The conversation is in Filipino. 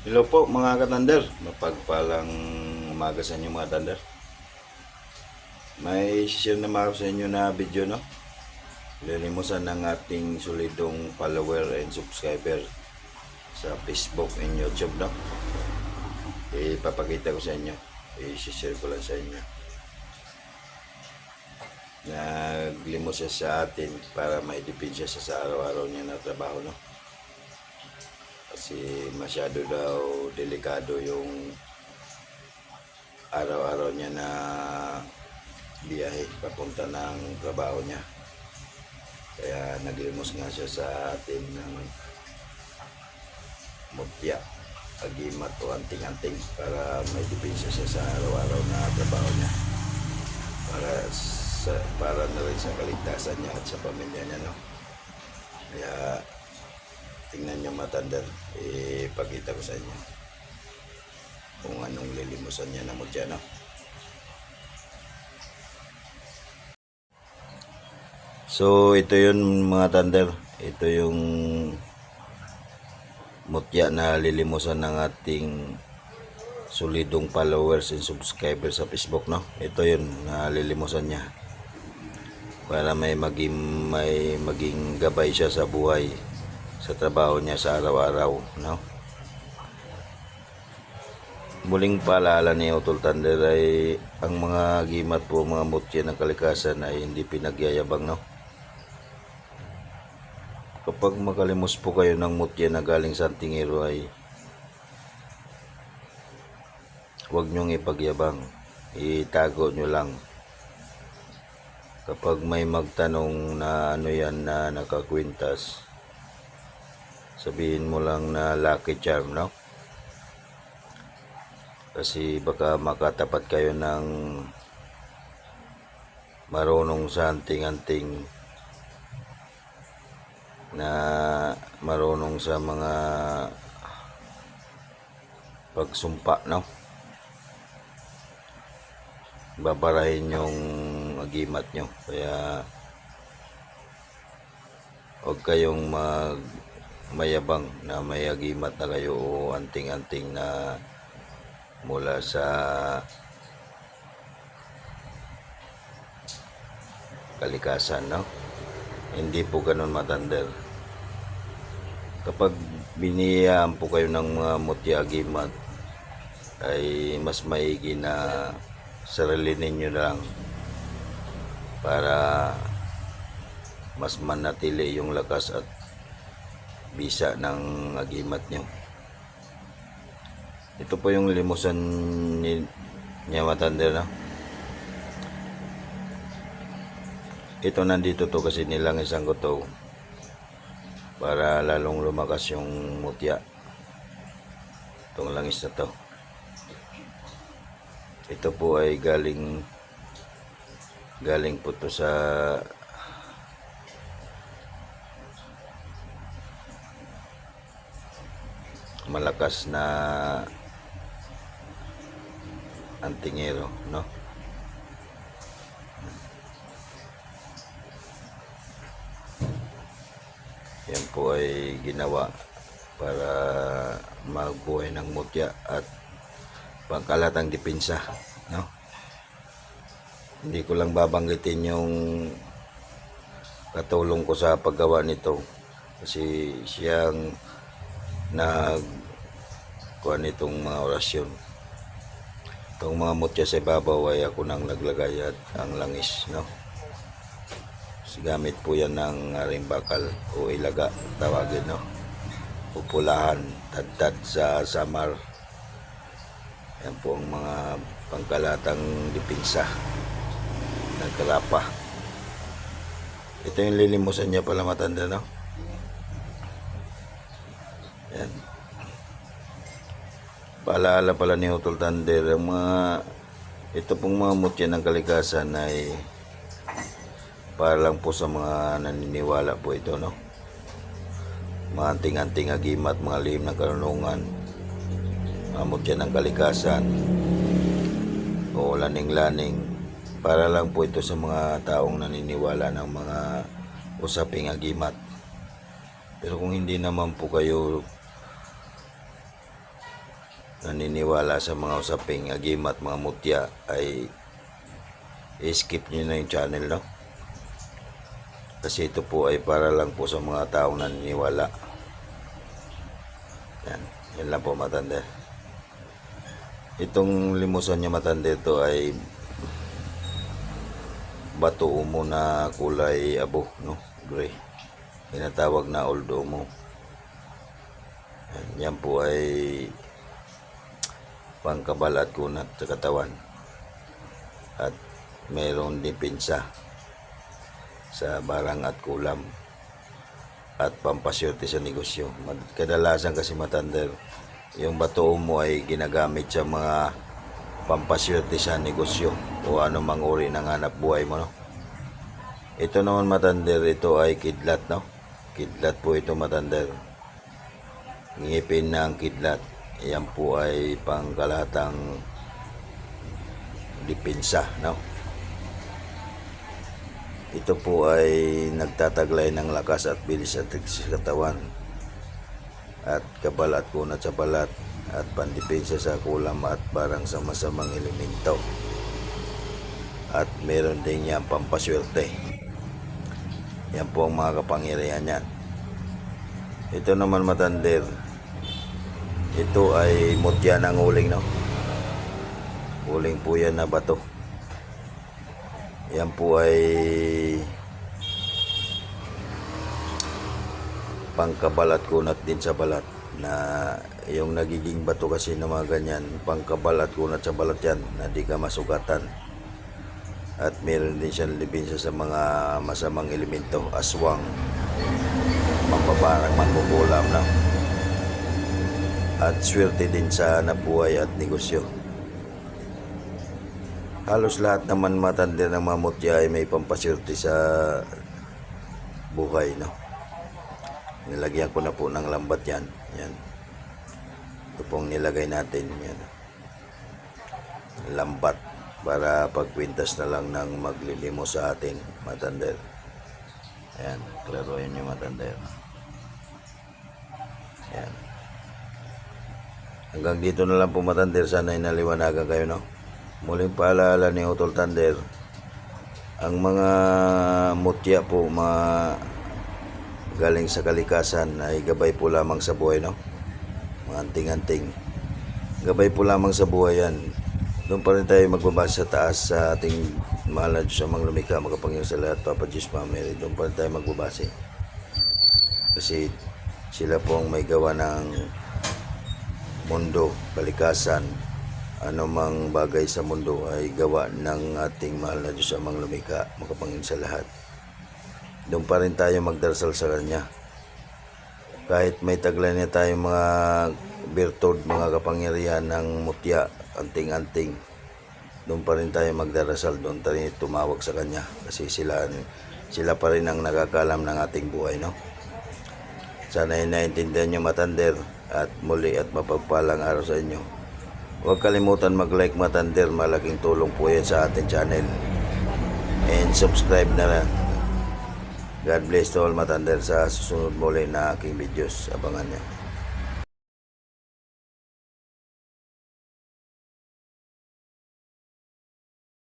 Hello po mga katander. Mapagpalang umaga sa inyo mga tander. May share naman ako sa inyo na video no. Lilimusan ng ating solidong follower and subscriber sa Facebook and YouTube no. Ipapakita ko sa inyo. I-share ko lang sa inyo. Naglimos siya sa atin para may depensa siya sa araw-araw niya na trabaho no kasi masyado daw delikado yung araw-araw niya na biyahe papunta ng trabaho niya. Kaya naglimos nga siya sa atin ng mutya, agimat o anting-anting para may depensa siya sa araw-araw na trabaho niya. Para sa, para na rin sa kaligtasan niya at sa pamilya niya. No? Kaya tingnan nyo matandar, ipakita ko sa inyo kung anong lilimusan niya na mutya, no? So, ito yun mga tander. Ito yung mutya na lilimusan ng ating solidong followers and subscribers sa Facebook, no? Ito yun na lilimusan niya. Para may maging, may maging gabay siya sa buhay sa trabaho niya sa araw-araw, no? Muling paalala ni Utol Thunder ay ang mga gimat po, mga mutya ng kalikasan ay hindi pinagyayabang, no? Kapag makalimos po kayo ng mutya na galing sa antingero ay huwag niyong ipagyabang. Itago niyo lang. Kapag may magtanong na ano yan na nakakwintas, sabihin mo lang na lucky charm, no? Kasi baka makatapat kayo ng marunong sa anting-anting na marunong sa mga pagsumpa, no? Babarahin yung agimat nyo. Kaya huwag kayong mag mayabang na may agimat na kayo o anting-anting na mula sa kalikasan, no? Hindi po ganun matander. Kapag biniyaan po kayo ng mga mutya agimat, ay mas maigi na sarili ninyo lang para mas manatili yung lakas at bisa ng agimat nyo. Ito po yung limusan ni niya matanda na. Ito nandito to kasi nilang isang guto para lalong lumakas yung mutya. Itong langis na to. Ito po ay galing galing po to sa malakas na antingero, no? Yan po ay ginawa para magbuhay ng mutya at pangkalatang depensa, no? Hindi ko lang babanggitin yung katulong ko sa paggawa nito kasi siyang nag kuha nitong mga orasyon. Itong mga mutya sa ibabaw ay ako nang naglagay at ang langis, no? Gamit po yan ng aring bakal o ilaga, tawagin, no? Pupulahan, tadtad sa samar. Yan po ang mga pangkalatang dipinsa ng kalapa. Ito yung lilimusan niya pala matanda, no? Paalaala pala ni Utol Thunder, ang mga ito pong mga mutya ng kalikasan ay para lang po sa mga naniniwala po ito, no? Mga anting-anting agimat, mga lihim ng karunungan, mga mutya ng kalikasan, o laning-laning, para lang po ito sa mga taong naniniwala ng mga usaping agimat. Pero kung hindi naman po kayo naniniwala sa mga usaping agim at mga mutya ay i-skip nyo na yung channel no? Kasi ito po ay para lang po sa mga taong naniniwala. Yan. Yan lang po matanda. Itong limusan niya matanda ito ay bato umo na kulay abo no? Gray. Tinatawag na old umo. Yan, yan po ay pangkabal at kunat sa katawan at mayroon din pinsa sa barang at kulam at pampasyerte sa negosyo. Kadalasan kasi matander, yung bato mo ay ginagamit sa mga pampasyerte sa negosyo o ano mang uri ng hanap buhay mo. No? Ito naman matander, ito ay kidlat. No? Kidlat po ito matander. Ngipin na ang kidlat. Yan po ay pangkalatang dipinsa. No? Ito po ay nagtataglay ng lakas at bilis at katawan at kabal at kunat sa balat at pandepensa sa kulam at barang sa masamang elemento. At meron din yan pampaswerte. Yan po ang mga kapangyarihan yan. Ito naman matander. Ito ay mutya ng uling, no? Uling po yan na bato. Yan po ay pangkabalat kunat din sa balat na yung nagiging bato kasi ng mga ganyan pangkabalat kunat sa balat yan na di ka masugatan at meron din siyang libinsa sa mga masamang elemento aswang mambabarang mangkukulam na at swerte din sa nabuhay at negosyo. Halos lahat naman matanda ng mga mutya ay may pampaswerte sa buhay no? Nilagyan ko na po ng lambat yan. Yan. Ito pong nilagay natin yan. Lambat para pagkwintas na lang ng maglilimo sa atin matander. Ayan klaruhin nyo matander. Ayan hanggang dito na lang po matander sana inaliwanagan kayo no? Muling paalala ni Utol Tander ang mga mutya po mga galing sa kalikasan ay gabay po lamang sa buhay no? Mga anting-anting. Gabay po lamang sa buhay yan. Doon pa rin tayo magbabasa sa taas sa ating mahal na Diyos amang lumikha makapangyang sa lahat Papa Diyos Mary. Doon pa rin tayo magbabase kasi sila po ang may gawa ng mundo, kalikasan anumang bagay sa mundo ay gawa ng ating mahal na Diyos amang lumikha makapangin sa lahat doon pa rin tayo magdarasal sa Kanya. Kahit may taglay na tayong mga birtud, mga kapangyarihan ng mutya, anting-anting, doon pa rin tayo magdarasal, doon tayo tumawag sa Kanya. Kasi sila, sila pa rin ang nakakalam ng ating buhay, no? Sana ay naintindihan nyo matander at muli at mapagpalang araw sa inyo. Huwag kalimutan mag-like matander, malaking tulong po yan sa ating channel. And subscribe na lang. God bless to all matander sa susunod muli na aking videos. Abangan nyo.